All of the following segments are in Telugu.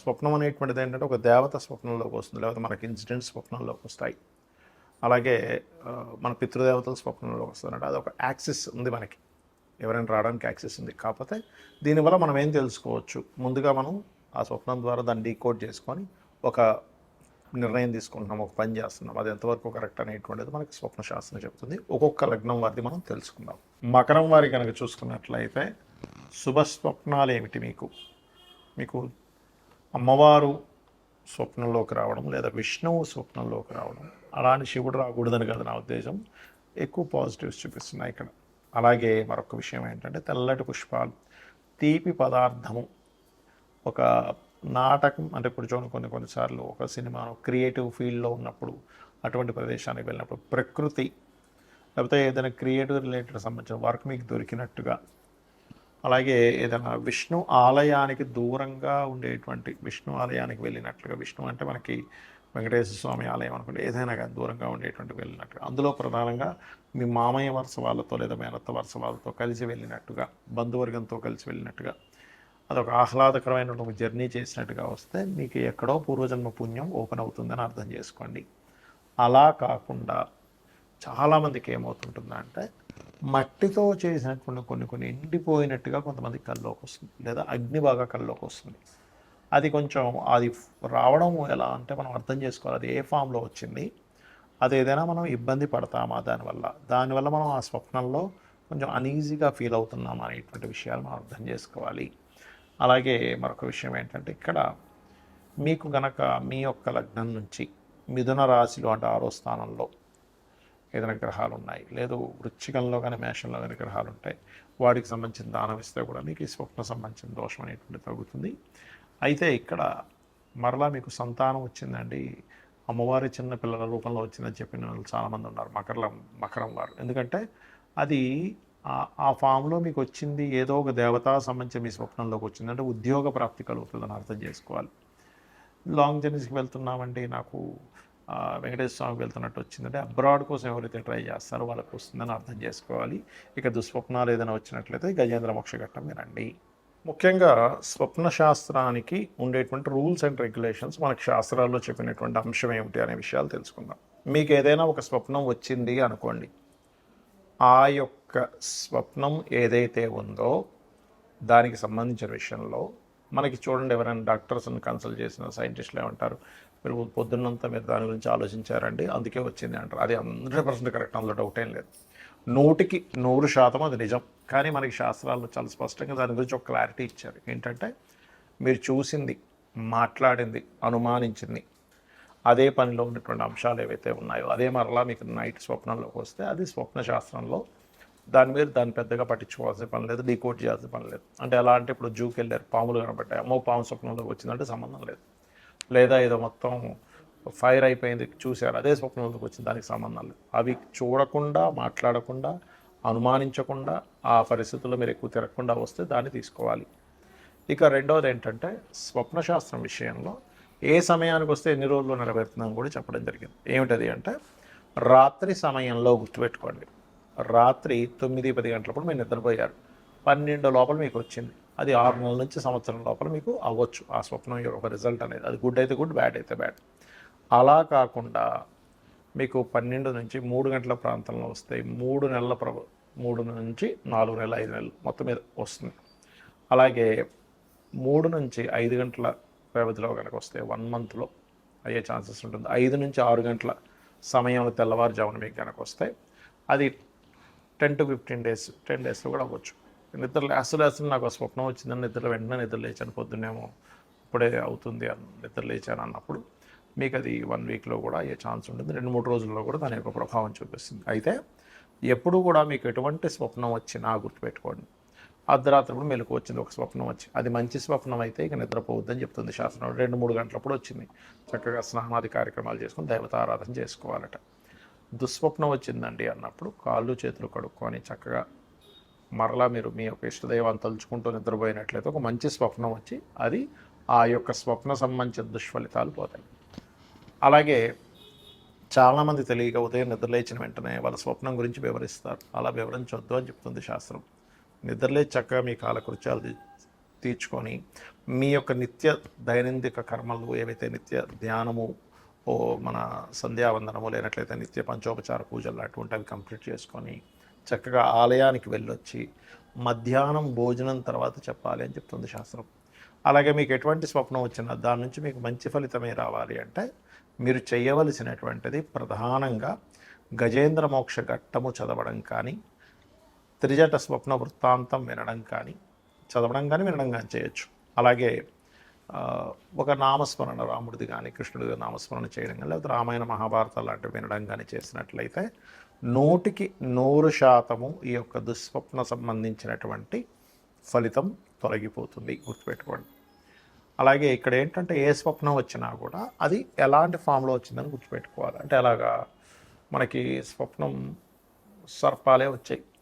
స్వప్నం అనేటువంటిది ఏంటంటే ఒక దేవత స్వప్నంలోకి వస్తుంది లేకపోతే మనకి ఇన్సిడెంట్స్ స్వప్నంలోకి వస్తాయి. అలాగే మన పితృదేవతల స్వప్నంలోకి వస్తుందంటే అది ఒక యాక్సిస్ ఉంది మనకి. ఎవరైనా రావడానికి యాక్సెస్ ఉంది. కాకపోతే దీనివల్ల మనం ఏం తెలుసుకోవచ్చు? ముందుగా మనం ఆ స్వప్నం ద్వారా దాన్ని డీకోడ్ చేసుకొని ఒక నిర్ణయం తీసుకుంటున్నాం ఒక పని చేస్తున్నాం. అది ఎంతవరకు కరెక్ట్ అనేటువంటిది మనకి స్వప్న శాస్త్రం చెప్తుంది. ఒక్కొక్క లగ్నం వారిది మనం తెలుసుకుందాం. మకరం వారి కనుక చూసుకున్నట్లయితే శుభ స్వప్నాలు ఏమిటి మీకు? మీకు అమ్మవారు స్వప్నంలోకి రావడం లేదా విష్ణువు స్వప్నంలోకి రావడం. అలాంటి శివుడు రాకూడదని కదా నా ఉద్దేశం. ఎక్కువ పాజిటివ్స్ చూపిస్తున్నాయి ఇక్కడ. అలాగే మరొక విషయం ఏంటంటే తెల్లటి పుష్పాలు తీపి పదార్థము. ఒక నాటకం అంటే ఇప్పుడు చూడండి కొన్ని కొన్నిసార్లు ఒక సినిమాను క్రియేటివ్ ఫీల్డ్లో ఉన్నప్పుడు అటువంటి ప్రదేశానికి వెళ్ళినప్పుడు ప్రకృతి లేకపోతే ఏదైనా క్రియేటివ్ రిలేటెడ్ సంబంధించిన వర్క్ మీకు దొరికినట్టుగా అలాగే ఏదైనా విష్ణు ఆలయానికి దూరంగా ఉండేటువంటి విష్ణు ఆలయానికి వెళ్ళినట్లుగా విష్ణు అంటే మనకి వెంకటేశ్వర స్వామి ఆలయం అనుకుంటే ఏదైనా కానీ దూరంగా ఉండేటువంటి వెళ్ళినట్టుగా అందులో ప్రధానంగా మీ మామయ్య వరుస వాళ్ళతో లేదా మేనత్త వరుస వాళ్ళతో కలిసి వెళ్ళినట్టుగా బంధువర్గంతో కలిసి వెళ్ళినట్టుగా అదొక ఆహ్లాదకరమైనటువంటి జర్నీ చేసినట్టుగా వస్తే మీకు ఎక్కడో పూర్వజన్మ పుణ్యం ఓపెన్ అవుతుందని అర్థం చేసుకోండి. అలా కాకుండా చాలామందికి ఏమవుతుంటుందంటే మట్టితో చేసినటువంటి కొన్ని కొన్ని ఎండిపోయినట్టుగా కొంతమంది కల్లోకి వస్తుంది. లేదా అగ్ని బాగా కల్లోకి వస్తుంది. అది కొంచెం అది రావడం ఎలా అంటే మనం అర్థం చేసుకోవాలి. అది ఏ ఫామ్లో వచ్చింది? అది ఏదైనా మనం ఇబ్బంది పడతామా దానివల్ల? దానివల్ల మనం ఆ స్వప్నంలో కొంచెం అనీజీగా ఫీల్ అవుతున్నామా అనేటువంటి విషయాలు మనం అర్థం చేసుకోవాలి. అలాగే మరొక విషయం ఏంటంటే ఇక్కడ మీకు గనక మీ యొక్క లగ్నం నుంచి మిథున రాశిలో అంటే ఆరో స్థానంలో ఏదైనా గ్రహాలు ఉన్నాయి లేదు వృచ్చికంలో కానీ మేషంలో కానీ గ్రహాలు ఉంటాయి వాటికి సంబంధించిన దానం ఇస్తే కూడా మీకు ఈ స్వప్న సంబంధించిన దోషం అనేటువంటి తగ్గుతుంది. అయితే ఇక్కడ మరలా మీకు సంతానం వచ్చిందండి. అమ్మవారి చిన్న పిల్లల రూపంలో వచ్చిందని చెప్పిన వాళ్ళు చాలామంది ఉన్నారు. మకరల మకరం వారు. ఎందుకంటే అది ఆ- ఫామ్లో మీకు వచ్చింది ఏదో ఒక దేవతా సంబంధించి మీ స్వప్నంలోకి వచ్చింది. అంటే ఉద్యోగ ప్రాప్తి కలుగుతుందని అర్థం చేసుకోవాలి. లాంగ్ జర్నీస్కి వెళ్తున్నామండి. నాకు వెంకటేశ్వర స్వామికి వెళ్తున్నట్టు వచ్చిందంటే అబ్రాడ్ కోసం ఎవరైతే ట్రై చేస్తారో వాళ్ళకి వస్తుందని అర్థం చేసుకోవాలి. ఇక దుస్వప్నాలు ఏదైనా వచ్చినట్లయితే గజేంద్ర మోక్షఘట్టం వినండి. ముఖ్యంగా స్వప్న శాస్త్రానికి ఉండేటువంటి రూల్స్ అండ్ రెగ్యులేషన్స్ మనకు శాస్త్రాల్లో చెప్పినటువంటి అంశం ఏమిటి అనే విషయాలు తెలుసుకుందాం. మీకు ఏదైనా ఒక స్వప్నం వచ్చింది అనుకోండి. ఆ యొక్క స్వప్నం ఏదైతే ఉందో దానికి సంబంధించిన విషయంలో మనకి చూడండి ఎవరైనా డాక్టర్స్ని కన్సల్ట్ చేసిన సైంటిస్టులు ఏమంటారు? మీరు పొద్దున్నంతా మీరు దాని గురించి ఆలోచించారండి అందుకే వచ్చింది అంటారు. అది హండ్రెడ్ పర్సెంట్ కరెక్ట్ అందులో డౌట్ ఏం లేదు. నూటికి నూరు శాతం అది నిజం. కానీ మనకి శాస్త్రాల్లో చాలా స్పష్టంగా దాని గురించి ఒక క్లారిటీ ఇచ్చారు. ఏంటంటే మీరు చూసింది మాట్లాడింది అనుమానించింది అదే పనిలో ఉన్నటువంటి అంశాలు ఏవైతే ఉన్నాయో అదే మరలా మీకు నైట్ స్వప్నంలోకి వస్తే అది స్వప్న శాస్త్రంలో దాని మీద దాన్ని పెద్దగా పట్టించుకోవాల్సిన పని లేదు డీకోడ్ చేయాల్సిన పని లేదు. అంటే ఎలా అంటే ఇప్పుడు జూకి వెళ్ళారు పాములు కనబడ్డాయి. అమ్మో పాము స్వప్నంలోకి వచ్చిందంటే సంబంధం లేదు. లేదా ఏదో మొత్తం ఫైర్ అయిపోయింది చూశారు అదే స్వప్నంలోకి వచ్చింది దానికి సంబంధం లేదు. అవి చూడకుండా మాట్లాడకుండా అనుమానించకుండా ఆ పరిస్థితుల్లో మీరు ఎక్కువ తిరగకుండా వస్తే దాన్ని తీసుకోవాలి. ఇక రెండవది ఏంటంటే స్వప్నశాస్త్రం విషయంలో ఏ సమయానికి వస్తే ఎన్ని రోజుల్లో నెరవేరుతుందని కూడా చెప్పడం జరిగింది. ఏమిటది అంటే రాత్రి సమయంలో గుర్తుపెట్టుకోండి. రాత్రి తొమ్మిది పది గంటలప్పుడు మీరు నిద్రపోయారు. పన్నెండు లోపల మీకు వచ్చింది. అది ఆరు నెలల నుంచి సంవత్సరం లోపల మీకు అవ్వచ్చు. ఆ స్వప్నం యొక్క రిజల్ట్ అనేది. అది గుడ్ అయితే గుడ్ బ్యాడ్ అయితే బ్యాడ్ అలా కాకుండా మీకు పన్నెండు నుంచి మూడు గంటల ప్రాంతంలో వస్తాయి మూడు నెలల ప్ర మూడు నుంచి నాలుగు నెలలు ఐదు నెలలు మొత్తం మీద వస్తుంది. అలాగే మూడు నుంచి ఐదు గంటల వ్యవధిలో కనుక వస్తే వన్ మంత్లో అయ్యే ఛాన్సెస్ ఉంటుంది. ఐదు నుంచి ఆరు గంటల సమయంలో తెల్లవారుజామున మీకు కనుక వస్తే అది ten to fifteen days ten డేస్లో కూడా అవ్వచ్చు. నిద్ర అసలు అసలు నాకు స్వప్నం వచ్చిందని నిద్ర వెంటనే నిద్ర లేచాను పొద్దున్నేమో ఇప్పుడే అవుతుంది అని నిద్ర లేచాను అన్నప్పుడు. మీకు అది వన్ వీక్లో కూడా అయ్యే ఛాన్స్ ఉంటుంది. రెండు మూడు రోజుల్లో కూడా దాని యొక్క ప్రభావం చూపిస్తుంది. అయితే ఎప్పుడు కూడా మీకు ఎటువంటి స్వప్నం వచ్చినా గుర్తుపెట్టుకోండి. కూడా మెలకు వచ్చింది ఒక స్వప్నం వచ్చి. అది మంచి స్వప్నం అయితే ఇక నిద్రపోవద్దని చెప్తుంది శాస్త్రం. రెండు మూడు గంటలప్పుడు వచ్చింది. చక్కగా స్నానాది కార్యక్రమాలు చేసుకుని దేవతారాధన చేసుకోవాలట. దుస్వప్నం వచ్చిందండి అన్నప్పుడు కాళ్ళు చేతులు కడుక్కొని చక్కగా మరలా మీరు మీ యొక్క ఇష్టదైవాన్ని తలుచుకుంటూ నిద్రపోయినట్లయితే ఒక మంచి స్వప్నం వచ్చి అది ఆ యొక్క స్వప్న సంబంధించిన దుష్ఫలితాలు పోతాయి. అలాగే చాలామంది తెలియక ఉదయం నిద్రలేచిన వెంటనే వాళ్ళ స్వప్నం గురించి వివరిస్తారు. అలా వివరించొద్దు అని చెప్తుంది శాస్త్రం. నిద్రలే చక్కగా మీ కాలకృత్యాలు తీర్చుకొని మీ యొక్క నిత్య దైనందిక కర్మలు ఏవైతే నిత్య ధ్యానము ఓ మన సంధ్యావందనము లేనట్లయితే నిత్య పంచోపచార పూజలు అటువంటి అవి కంప్లీట్ చేసుకొని చక్కగా ఆలయానికి వెళ్ళొచ్చి మధ్యాహ్నం భోజనం తర్వాత చెప్పాలి అని చెప్తుంది శాస్త్రం. అలాగే మీకు ఎటువంటి స్వప్నం వచ్చినా దాని నుంచి మీకు మంచి ఫలితమే రావాలి అంటే మీరు చేయవలసినటువంటిది ప్రధానంగా గజేంద్ర మోక్ష ఘట్టము చదవడం కానీ త్రిజట స్వప్న వృత్తాంతం వినడం కానీ చదవడం కానీ వినడం కానీ చేయొచ్చు. అలాగే ఒక నామస్మరణ రాముడిది కానీ కృష్ణుడి నామస్మరణ చేయడం కానీ లేకపోతే రామాయణ మహాభారతాలు లాంటివి వినడం కానీ చేసినట్లయితే నూటికి నూరు శాతము ఈ యొక్క దుస్వప్న సంబంధించినటువంటి ఫలితం తొలగిపోతుంది. గుర్తుపెట్టుకోండి. అలాగే ఇక్కడ ఏంటంటే ఏ స్వప్నం వచ్చినా కూడా అది ఎలాంటి ఫామ్లో వచ్చిందని గుర్తుపెట్టుకోవాలి. అంటే అలాగా మనకి స్వప్నం సర్పాలే వచ్చాయి.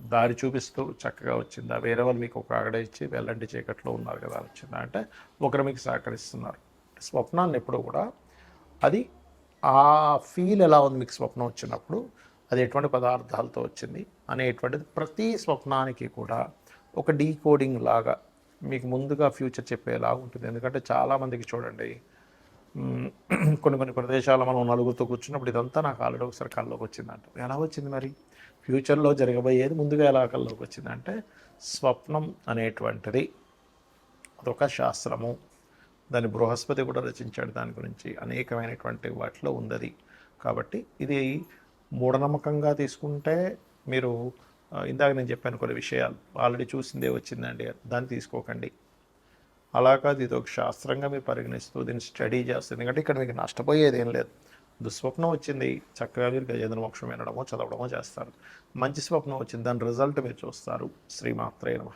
దారి చూపిస్తూ చక్కగా వచ్చిందా. వేరే వాళ్ళు మీకు ఒక ఆగడ ఇచ్చి వెళ్ళండి చీకట్లో ఉన్నారు కదా వచ్చిందా అంటే ఒకరు మీకు సహకరిస్తున్నారు. స్వప్నాన్ని ఎప్పుడు కూడా అది ఆ ఫీల్ ఎలా ఉంది మీకు స్వప్నం వచ్చినప్పుడు? అది ఎటువంటి పదార్థాలతో వచ్చింది? అనేటువంటిది ప్రతి స్వప్నానికి కూడా ఒక డీకోడింగ్ లాగా మీకు ముందుగా ఫ్యూచర్ చెప్పేలాగా ఉంటుంది. ఎందుకంటే చాలామందికి చూడండి కొన్ని కొన్ని ప్రదేశాలు మనం నలుగురితో కూర్చున్నప్పుడు ఇదంతా నాకు ఆల్రెడీ ఒకసారి కళ్ళలోకి వచ్చిందంట. ఎలా వచ్చింది మరి? ఫ్యూచర్లో జరగబోయేది ముందుగా ఎలా కళ్ళలోకి వచ్చిందంటే స్వప్నం అనేటువంటిది. అదొక శాస్త్రము. దాని బృహస్పతి కూడా రచించాడు. దాని గురించి అనేకమైనటువంటి వాటిలో ఉందది. కాబట్టి ఇది మూఢనమ్మకంగా తీసుకుంటే మీరు ఇందాక నేను చెప్పాను కొన్ని విషయాలు. ఆల్రెడీ చూసిందే వచ్చిందండి. దాన్ని తీసుకోకండి. అలా కాదు ఇది ఒక శాస్త్రంగా మీరు పరిగణిస్తూ దీన్ని స్టడీ చేస్తుంది. ఎందుకంటే ఇక్కడ మీకు నష్టపోయేది ఏం లేదు. దుస్వప్నం వచ్చింది చక్కగా మీరు గజేంద్ర మోక్షం వినడమో చదవడమో చేస్తారు. మంచి స్వప్నం వచ్చింది దాని రిజల్ట్ మీరు చూస్తారు. శ్రీమాత్రే నమ.